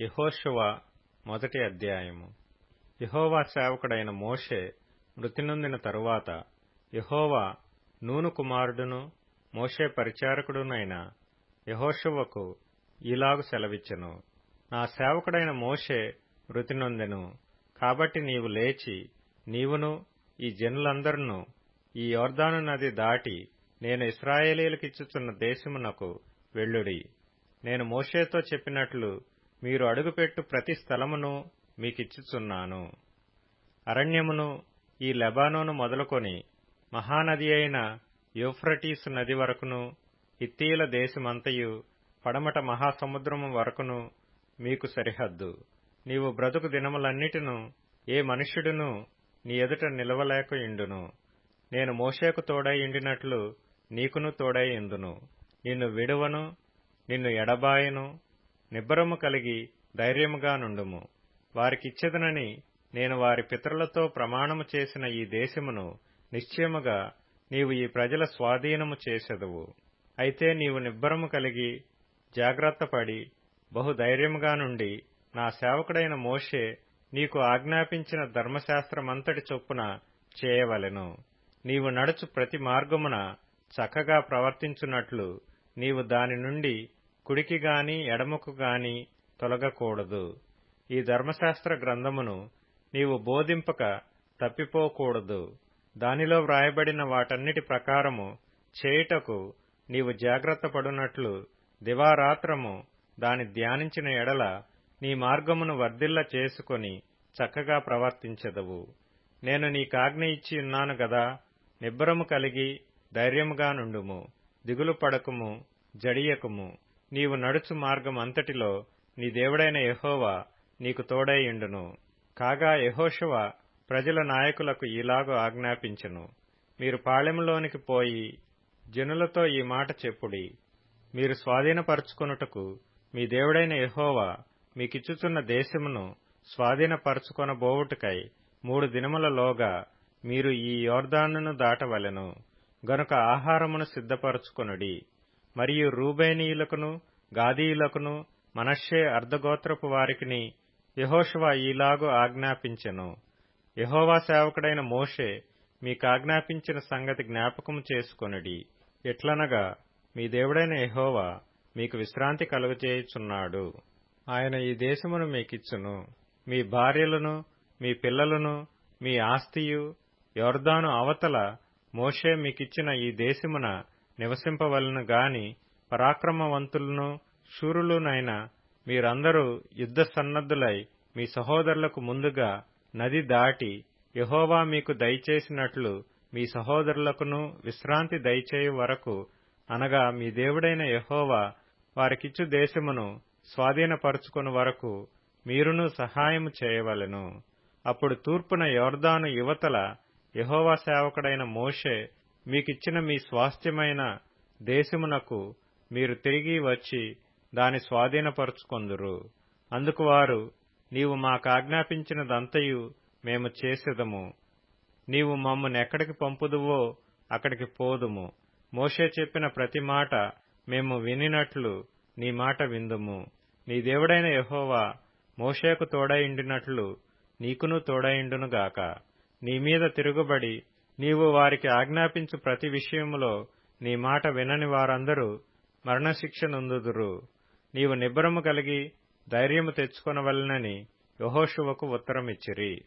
యెహోషువ మొదటి అధ్యాయము. యహోవా సేవకుడైన మోషే మృతి నొందిన తరువాత యహోవా నూను కుమారుడును మోషే పరిచారకుడునైన యెహోషువకు ఈలాగు సెలవిచ్చెను. నా సేవకుడైన మోషే మృతి నొందెను కాబట్టి నీవు లేచి నీవును ఈ జనులందరును ఈ యోర్దాను నది దాటి నేను ఇస్రాయేలీలకిచ్చుచున్న దేశమునకు వెళ్ళుడి. నేను మోషేతో చెప్పినట్లు మీరు అడుగుపెట్టు ప్రతి స్థలమును మీకిచ్చుచున్నాను. అరణ్యమును ఈ లెబానోను మొదలుకొని మహానది అయిన యూఫ్రటీసు నది వరకును ఇత్తీల దేశమంతయు పడమట మహాసముద్రము వరకును మీకు సరిహద్దు. నీవు బ్రతుకు దినములన్నిటిను ఏ మనుష్యుడును నీ ఎదుట నిలవలేక ఇండును నేను మోషేకు తోడై ఇండినట్లు నీకును తోడై ఇందును నిన్ను విడువను నిన్ను ఎడబాయను నిబ్బరము కలిగి ధైర్యముగా నుండుము. వారికిచ్చెదనని నేను వారి పితరులతో ప్రమాణము చేసిన ఈ దేశమును నిశ్చయముగా నీవు ఈ ప్రజల స్వాధీనము చేసెదవు. అయితే నీవు నిబ్బరము కలిగి జాగ్రత్తపడి బహుధైర్యముగా నుండి నా సేవకుడైన మోషే నీకు ఆజ్ఞాపించిన ధర్మశాస్త్రమంతటి చొప్పున చేయవలెను. నీవు నడుచు ప్రతి మార్గమున చక్కగా ప్రవర్తించున్నట్లు నీవు దాని నుండి కుడికి గాని ఎడమకు గాని తొలగకూడదు. ఈ ధర్మశాస్త్ర గ్రంథమును నీవు బోధింపక తప్పిపోకూడదు. దానిలో వ్రాయబడిన వాటన్నిటి ప్రకారము చేయుటకు నీవు జాగ్రత్త పడునట్లు దివారాత్రము దాని ధ్యానించిన ఎడల నీ మార్గమును వర్ధిల్ల చేసుకొని చక్కగా ప్రవర్తించెదవు. నేను నీకాజ్ఞ ఇచ్చి ఉన్నాను గదా నిబ్బరము కలిగి ధైర్యముగా నుండుము దిగులు పడకుము జడియకుము. నీవు నడుచు మార్గం అంతటిలో నీ దేవుడైన యహోవా నీకు తోడైయుండును కాగా యహోషువ ప్రజల నాయకులకు ఇలాగూ ఆజ్ఞాపించెను. మీరు పాళెంలోనికి పోయి జనులతో ఈ మాట చెప్పుడి. మీరు స్వాధీనపరచుకొనుటకు మీ దేవుడైన యహోవా మీకిచ్చుచున్న దేశమును స్వాధీనపరచుకొనబోవుటకై మూడు దినములలోగా మీరు ఈ యోర్దానును దాటవలెను. గనుక ఆహారమును సిద్ధపరచుకొనుడి. మరియు రూబేనీయులకును గాదీయులకును మనష్షే అర్ధగోత్రపు వారికిని యహోషువ ఈలాగు ఆజ్ఞాపించెను. యహోవా సేవకుడైన మోషే మీకాజ్ఞాపించిన సంగతి జ్ఞాపకము చేసుకొనుడి. ఎట్లనగా మీ దేవుడైన యహోవా మీకు విశ్రాంతి కలుగజేయుచున్నాడు. ఆయన ఈ దేశమును మీకిచ్చును. మీ భార్యలను మీ పిల్లలను మీ ఆస్తియు యోర్దాను అవతల మోషే మీకిచ్చిన ఈ దేశమున నివసింపవలను గాని పరాక్రమవంతులను శూరులునైన మీరందరూ యుద్ధ సన్నద్ధులై మీ సహోదరులకు ముందుగా నది దాటి యహోవా మీకు దయచేసినట్లు మీ సహోదరులకును విశ్రాంతి దయచేయు వరకు అనగా మీ దేవుడైన యహోవా వారికిచ్చు దేశమును స్వాధీనపరుచుకుని వరకు మీరును సహాయము చేయవలెను. అప్పుడు తూర్పున యోర్దాను యువతల యహోవా సేవకుడైన మోషే మీకిచ్చిన మీ స్వాస్థ్యమైన దేశమునకు మీరు తిరిగి వచ్చి దాని స్వాధీనపరుచుకొందురు. అందుకు వారు నీవు మాకాజ్ఞాపించినదంతయు మేము చేసెదము. నీవు మమ్మనెక్కడికి పంపుదువో అక్కడికి పోదుము. మోషే చెప్పిన ప్రతి మాట మేము వినినట్లు నీ మాట విందుము. నీ దేవుడైన యహోవా మోషేకు తోడైండినట్లు నీకును తోడైండునుగాక నీ మీద తిరుగుబడి నీవు వారికి ఆజ్ఞాపించు ప్రతి విషయములో నీ మాట వినని వారందరూ మరణశిక్ష నొందుదురు. నీవు నిబ్బరము కలిగి ధైర్యము తెచ్చుకొనవలనని యహోషువకు ఉత్తరమిచ్చిరి.